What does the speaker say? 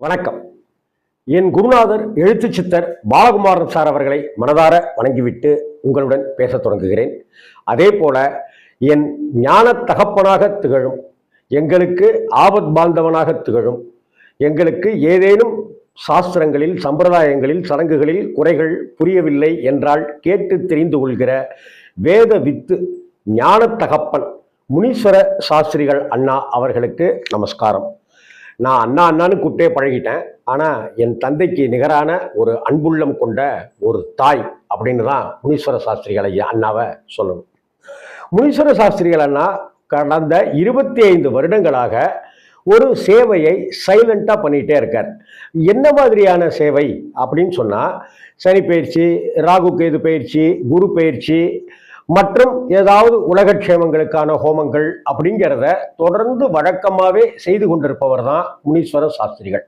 வணக்கம். என் குருநாதர் எழுத்து சித்தர் பாலகுமாரன் சார் அவர்களை மனதார வணங்கிவிட்டு உங்களுடன் பேச தொடங்குகிறேன். அதே போல என் ஞான தகப்பனாக திகழும் எங்களுக்கு ஆபத் பாந்தவனாக திகழும் எங்களுக்கு ஏதேனும் சாஸ்திரங்களில் சம்பிரதாயங்களில் சடங்குகளில் குறைகள் புரியவில்லை என்றால் கேட்டு தெரிந்து கொள்கிற வேத வித்து ஞான தகப்பன் முனீஸ்வர சாஸ்திரிகள் அண்ணா அவர்களுக்கு நமஸ்காரம். நான் அண்ணா அண்ணான்னு கூப்பிட்டே பழகிட்டேன். ஆனால் என் தந்தைக்கு நிகரான ஒரு அன்புள்ளம் கொண்ட ஒரு தாய் அப்படின்னு தான் முனீஸ்வர சாஸ்திரிகளை அண்ணாவை சொல்லணும். முனீஸ்வர சாஸ்திரிகள் அண்ணா கடந்த இருபத்தி ஐந்து வருடங்களாக ஒரு சேவையை சைலண்ட்டாக பண்ணிகிட்டே இருக்கார். என்ன மாதிரியான சேவை அப்படின்னு சொன்னால் சனி பயிற்சி ராகு கேது பயிற்சி குரு பயிற்சி மற்றும் ஏதாவது உலகக்ஷேமங்களுக்கான ஹோமங்கள் அப்படிங்கிறத தொடர்ந்து வழக்கமாகவே செய்து கொண்டிருப்பவர் தான் முனீஸ்வர சாஸ்திரிகள்.